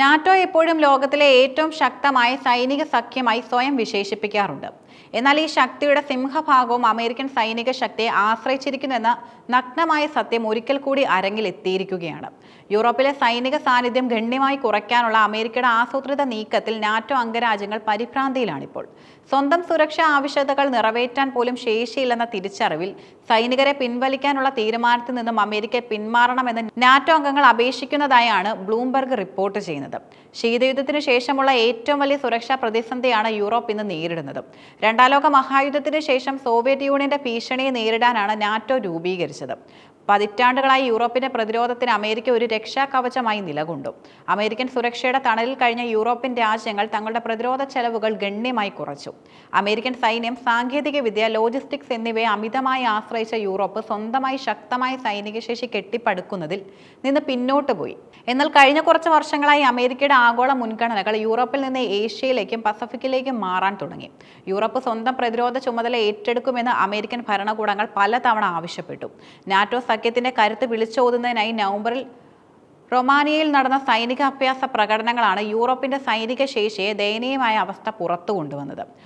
NATO എപ്പോഴും ലോകത്തിലെ ഏറ്റവും ശക്തമായ സൈനിക സഖ്യമായി സ്വയം വിശേഷിപ്പിക്കാറുണ്ട്. എന്നാൽ ഈ ശക്തിയുടെ സിംഹഭാഗവും അമേരിക്കൻ സൈനിക ശക്തിയെ ആശ്രയിച്ചിരിക്കുന്നുവെന്ന നഗ്നമായ സത്യം ഒരിക്കൽ കൂടി അരങ്ങിലെത്തിയിരിക്കുകയാണ് യൂറോപ്പിലെ സൈനിക സാന്നിധ്യം ഗണ്യമായി കുറയ്ക്കാനുള്ള അമേരിക്കയുടെ ആസൂത്രിത നീക്കത്തിൽ നാറ്റോ അംഗരാജ്യങ്ങൾ പരിഭ്രാന്തിയിലാണിപ്പോൾ. സ്വന്തം സുരക്ഷാ ആവശ്യകതകൾ നിറവേറ്റാൻ പോലും ശേഷിയില്ലെന്ന തിരിച്ചറിവിൽ സൈനികരെ പിൻവലിക്കാനുള്ള തീരുമാനത്തിൽ നിന്നും അമേരിക്ക പിന്മാറണമെന്ന് നാറ്റോ അംഗങ്ങൾ അപേക്ഷിക്കുന്നതായാണ് ബ്ലൂംബർഗ് റിപ്പോർട്ട് ചെയ്യുന്നത്. ശീതയുദ്ധത്തിനു ശേഷമുള്ള ഏറ്റവും വലിയ സുരക്ഷാ പ്രതിസന്ധിയാണ് യൂറോപ്പ് ഇന്ന് നേരിടുന്നത്. രണ്ടാം ലോക മഹായുദ്ധത്തിന് ശേഷം സോവിയറ്റ് യൂണിയന്റെ ഭീഷണിയെ നേരിടാനാണ് നാറ്റോ രൂപീകരിച്ചത്. പതിറ്റാണ്ടുകളായി യൂറോപ്പിന്റെ പ്രതിരോധത്തിന് അമേരിക്ക ഒരു രക്ഷാ കവചമായി നിലകൊണ്ടു. അമേരിക്കൻ സുരക്ഷയുടെ തണലിൽ കഴിഞ്ഞ യൂറോപ്യൻ രാജ്യങ്ങൾ തങ്ങളുടെ പ്രതിരോധ ചെലവുകൾ ഗണ്യമായി കുറച്ചു. അമേരിക്കൻ സൈന്യം സാങ്കേതിക വിദ്യ ലോജിസ്റ്റിക്സ് എന്നിവയെ അമിതമായി ആശ്രയിച്ച യൂറോപ്പ് സ്വന്തമായി ശക്തമായ സൈനിക ശേഷി കെട്ടിപ്പടുക്കുന്നതിൽ നിന്ന് പിന്നോട്ട് പോയി. എന്നാൽ കഴിഞ്ഞ കുറച്ച് വർഷങ്ങളായി അമേരിക്കയുടെ ആഗോള മുൻഗണനകൾ യൂറോപ്പിൽ നിന്ന് ഏഷ്യയിലേക്കും പസഫിക്കിലേക്കും മാറാൻ തുടങ്ങി. യൂറോപ്പ് സ്വന്തം പ്രതിരോധ ചുമതല ഏറ്റെടുക്കുമെന്ന് അമേരിക്കൻ ഭരണകൂടങ്ങൾ പലതവണ ആവശ്യപ്പെട്ടു. നാറ്റോ സഖ്യത്തിന്റെ കരുത്ത് വിളിച്ചോതുന്നതിനായി നവംബറിൽ റൊമാനിയയിൽ നടന്ന സൈനിക അഭ്യാസ പ്രകടനങ്ങളാണ് യൂറോപ്പിന്റെ സൈനിക ശേഷിയെ ദയനീയമായ അവസ്ഥ പുറത്തു കൊണ്ടുവന്നത്